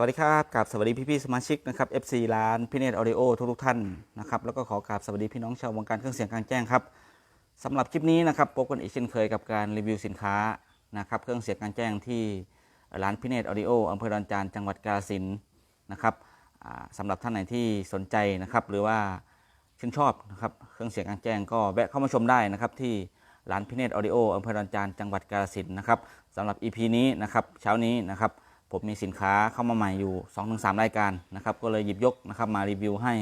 วัสดีครับกับสวัสดีพี่ๆสมาชิกนะครับ FC ร้านพีเนตออดิโอทุกๆท่านนะครับแล้วก็ขอกราบสวัสดีพี่น้องชาววงการเครื่องเสียงกลางแจ้งครับสำหรับคลิปนี้นะครับพบกันอีกเช่นเคยกับการรีวิวสินค้านะครับเครื่องเสียงกลางแจ้งที่ร้านพีเนตออดิโออำเภอดอนจานจังหวัดกาฬสินนะครับสำหรับท่านไหนที่สนใจนะครับหรือว่าชื่นชอบนะครับเครื่องเสียงกลางแจ้งก็แวะเข้ามาชมได้นะครับที่ร้านพีเนตออดิโออำเภอดอนจานจังหวัดกาฬสินนะครับสำหรับ EP นี้นะครับเช้านี้นะครับ ผมมีสินค้าเข้ามาใหม่อยู่ 2-3 รายการนะครับ ก็เลยหยิบยกนะครับมารีวิวให้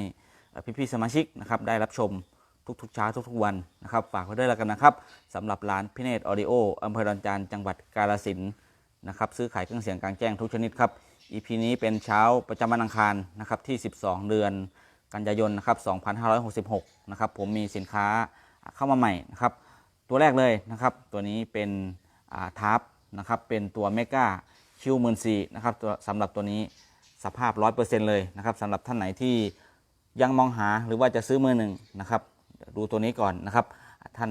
พี่ๆสมาชิกนะครับได้รับชมทุกๆเช้าทุกๆวันนะครับ ฝากไว้ด้วยแล้วกันนะครับสำหรับร้านพิเนตออดิโออำเภอดอนจานจังหวัดกาฬสินนะครับซื้อขายเครื่องเสียงกลางแจ้งทุกชนิดครับ EP นี้เป็นเช้าประจำวันอังคารนะครับที่ 12 เดือนกันยายนนะครับ2566นะครับผมมีสินค้าเข้ามาใหม่นะครับตัวแรกเลยนะครับตัวนี้เป็นทาร์ปนะครับเป็นตัวเมกา คิวหมื่นสี่นะครับตัวสำหรับตัวนี้สภาพ100%เปอร์เซ็นเลยนะครับสำหรับท่านไหนที่ยังมองหาหรือว่าจะซื้อมือหนึ่งนะครับ ดูตัวนี้ก่อนนะครับ ท่าน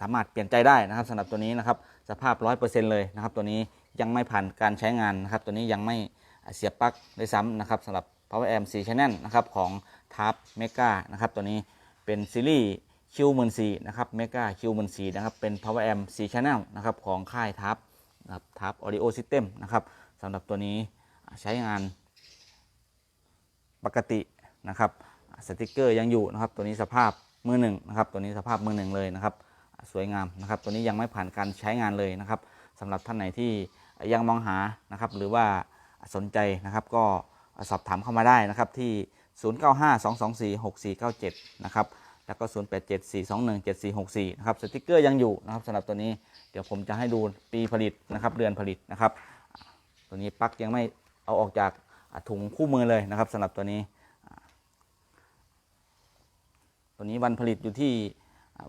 สามารถเปลี่ยนใจได้นะครับสำหรับตัวนี้นะครับ สภาพ100%เปอร์เซ็นเลยนะครับ ตัวนี้ยังไม่ผ่านการใช้งานนะครับ ตัวนี้ยังไม่เสียบปลั๊กด้วยซ้ำนะครับสำหรับ Power Amp 4 Channel นะครับของ TAP Mega นะครับ ตัวนี้เป็นซีรีส์ Q 1 4 0 0นะครับ Mega Q 1 4 0 0นะครับเป็น Power Amp 4 Channel นะครับของค่าย t a r p นะครับ t a r p Audio System นะครับสำหรับตัวนี้ใช้งานปกตินะครับสติกเกอร์ยังอยู่นะครับตัวนี้สภาพมือหนึ่งนะครับตัวนี้สภาพมือหนึ่งเลยนะครับสวยงามนะครับตัวนี้ยังไม่ผ่านการใช้งานเลยนะครับสำหรับท่านไหนที่ยังมองหานะครับหรือว่าสนใจนะครับก็สอบถามเข้ามาได้นะครับที่ 0952246497 นะครับ แล้วก็ 0874217464นะครับสติกเกอร์ยังอยู่นะครับสำหรับตัวนี้เดี๋ยวผมจะให้ดูปีผลิตนะครับเดือนผลิตนะครับ ตัวนี้ปลั๊กยังไม่เอาออกจากถุงคู่มือเลยนะครับสำหรับตัวนี้ ตัวนี้วันผลิตอยู่ที่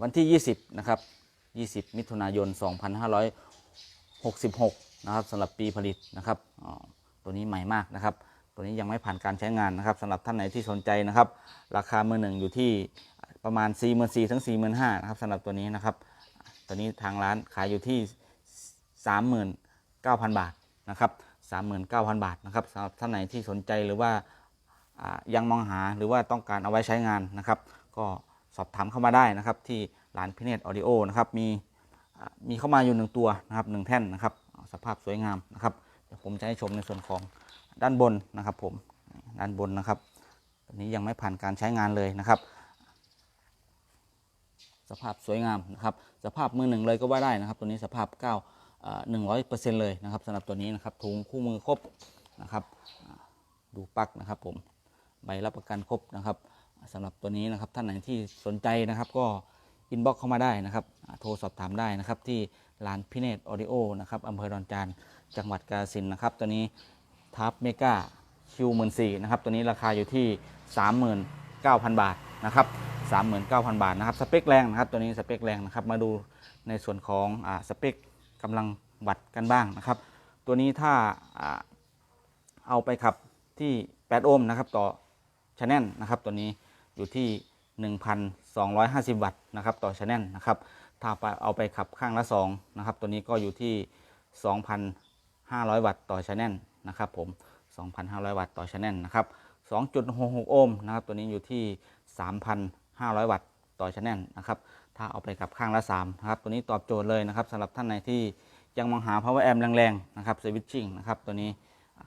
วันที่ 20 นะครับ 20 มิถุนายน 2566 นะครับสำหรับปีผลิตนะครับตัวนี้ใหม่มากนะครับ ตัวนี้ยังไม่ผ่านการใช้งานนะครับสำหรับท่านไหนที่สนใจนะครับ ราคามือหนึ่งอยู่ที่ ประมาณ 4 4 0 0 0ถึง45,000นะครับสำหรับตัวนี้นะครับ ตัวนี้ทางร้านขายอยู่ที่ 39,000 บาทนะครับ39,000 บาทนะครับสำหรับท่านไหนที่สนใจหรือว่ายังมองหาหรือว่าต้องการเอาไว้ใช้งานนะครับ ก็สอบถามเข้ามาได้นะครับ ที่ร้านพิเนตออดิโอนะครับมีมีเข้ามาอยู่หนึ่งตัวนะครับหนึ่งแท่นนะครับสภาพสวยงามนะครับเดี๋ยวผมจะให้ชมในส่วนของด้านบนนะครับ ผมด้านบนนะครับตัวนี้ยังไม่ผ่านการใช้งานเลยนะครับ สภาพสวยงามนะครับสภาพมือหนึ่งเลยก็ว่าได้นะครับ ตัวนี้สภาพ9หนึ่งร้อยเปอร์เซ็นต์เลยนะครับสำหรับตัวนี้นะครับถุงคู่มือครบนะครับดูปักนะครับผมใบรับประกันครบนะครับสำหรับตัวนี้นะครับท่านไหนที่สนใจนะครับก็อินบ็อกเข้ามาได้นะครับโทรสอบถามได้นะครับที่ร้านพิเนตออดิโอนะครับอำเภอดอนจานจังหวัดกาฬสินนะครับตัวนี้ทับเมกาคิวหมื่นสี่นะครับตัวนี้ราคาอยู่ที่ 39,000 บาทนะครับ 39,000 บาทนะครับสเปคแรงนะครับตัวนี้สเปคแรงนะครับมาดูในส่วนของอ่าสเปคกำลังวัดกันบ้างนะครับ ตัวนี้ถ้าอ่าเอาไปขับที่ 8 โอห์มนะครับต่อชแนลนะครับตัวนี้อยู่ที่ 1,250 วัตต์นะครับต่อชแนลนะครับถ้าไปเอาไปขับข้างละ2นะครับตัวนี้ก็อยู่ที่ 2,500 วัตต์ต่อชแนลนะครับผม 2,500 วัตต์ต่อชแนลนะครับ2.66 โอห์มนะครับตัวนี้อยู่ที่ 500 วัตต์ต่อชแนลนะครับ ถ้าเอาไปกับข้างละ3นะครับ ตัวนี้ตอบโจทย์เลยนะครับสำหรับท่านไหนที่ยังมองหา power amp แรงๆนะครับ switching นะครับ ตัวนี้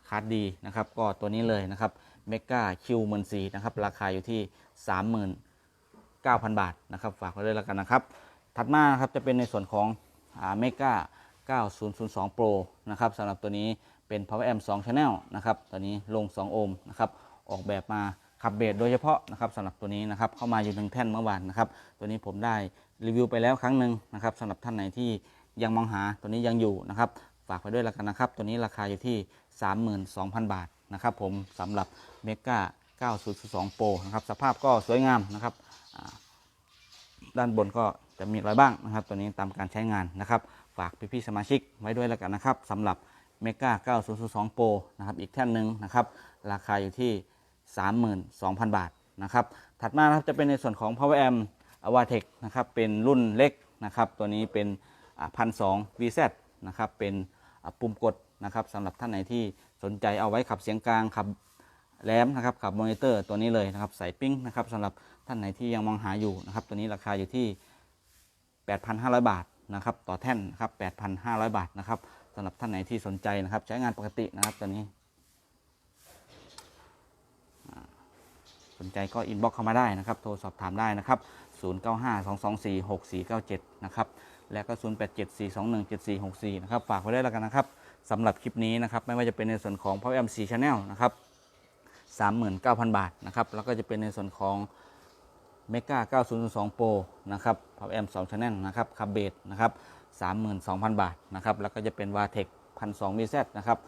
คาร์ดดีนะครับ ก็ตัวนี้เลยนะครับ mega q 1 4 0 0นะครับ ราคาอยู่ที่ 39,000 บาทนะครับ ฝากไว้ด้วยแล้วกันนะครับ ถัดมานะครับจะเป็นในส่วนของเมกา9002 Pro นะครับสำหรับตัวนี้เป็น Power Amp 2 Channel นะครับ ตัวนี้ลง 2 โอห์มนะครับ ออกแบบมา ขับเบสโดยเฉพาะนะครับสำหรับตัวนี้นะครับเข้ามาอยู่หนึ่งแท่นเมื่อวานนะครับ ตัวนี้ผมได้รีวิวไปแล้วครั้งหนึ่งนะครับสำหรับท่านไหนที่ยังมองหาตัวนี้ยังอยู่นะครับ ฝากไปด้วยแล้วกันนะครับ ตัวนี้ราคาอยู่ที่ 32,000 บาทนะครับผมสำหรับเมกา9002 Pro นะครับสภาพก็สวยงามนะครับด้านบนก็จะมีรอยบ้างนะครับ ตัวนี้ตามการใช้งานนะครับ ฝากพี่ๆสมาชิกไว้ด้วยแล้วกันนะครับสำหรับเมกา9002 Pro นะครับอีกแท่นหนึ่งนะครับ ราคาอยู่ที่ 32,000 บาทนะครับ ถัดมานะครับจะเป็นในส่วนของ Power Amp Avatech นะครับเป็นรุ่นเล็กนะครับ ตัวนี้เป็นพันสอง VZ นะครับเป็นปุ่มกดนะครับสำหรับท่านไหนที่สนใจเอาไว้ขับเสียงกลางขับแหลมนะครับขับมอนิเตอร์ตัวนี้เลยนะครับใส่ปิ้งนะครับสำหรับท่านไหนที่ยังมองหาอยู่นะครับตัวนี้ราคาอยู่ที่ 8,500 บาทนะครับต่อแท่นนะครับ8,500 บาทนะครับสำหรับท่านไหนที่สนใจนะครับใช้งานปกตินะครับตัวนี้อ่า สนใจก็อินบ็อกเข้ามาได้นะครับ โทรสอบถามได้นะครับ 0952246497 นะครับ และก็ 0874217464 นะครับ ฝากไว้ได้แล้วกันนะครับสำหรับคลิปนี้นะครับ ไม่ว่าจะเป็นในส่วนของ Power MC Channel นะครับ 39,000 บาทนะครับ แล้วก็จะเป็นในส่วนของเมกา9002 Pro นะครับพับแอม2 Channel นะครับคับเบสนะครับ 32,000 บาทนะครับ แล้วก็จะเป็น v a t e c 1,200 BZ นะครับ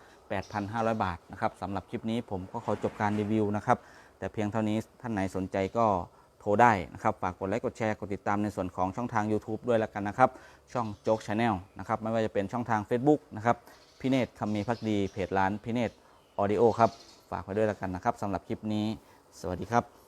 8,500 บาทนะครับสำหรับคลิปนี้ผมก็ขอจบการรีวิวนะครับ แต่เพียงเท่านี้ท่านไหนสนใจก็โทรได้นะครับ ฝากกดไลค์กดแชร์กดติดตามในส่วนของช่องทาง YouTube ด้วยแล้วกันนะครับ ช่องโจ๊กชาแนลนะครับไม่ว่าจะเป็นช่องทาง Facebook นะครับพี่เนตคำมีพักดีเพจร้านพี่เนตออดิโอครับฝากไว้ด้วยแล้วกันนะครับสำหรับคลิปนี้ สวัสดีครับ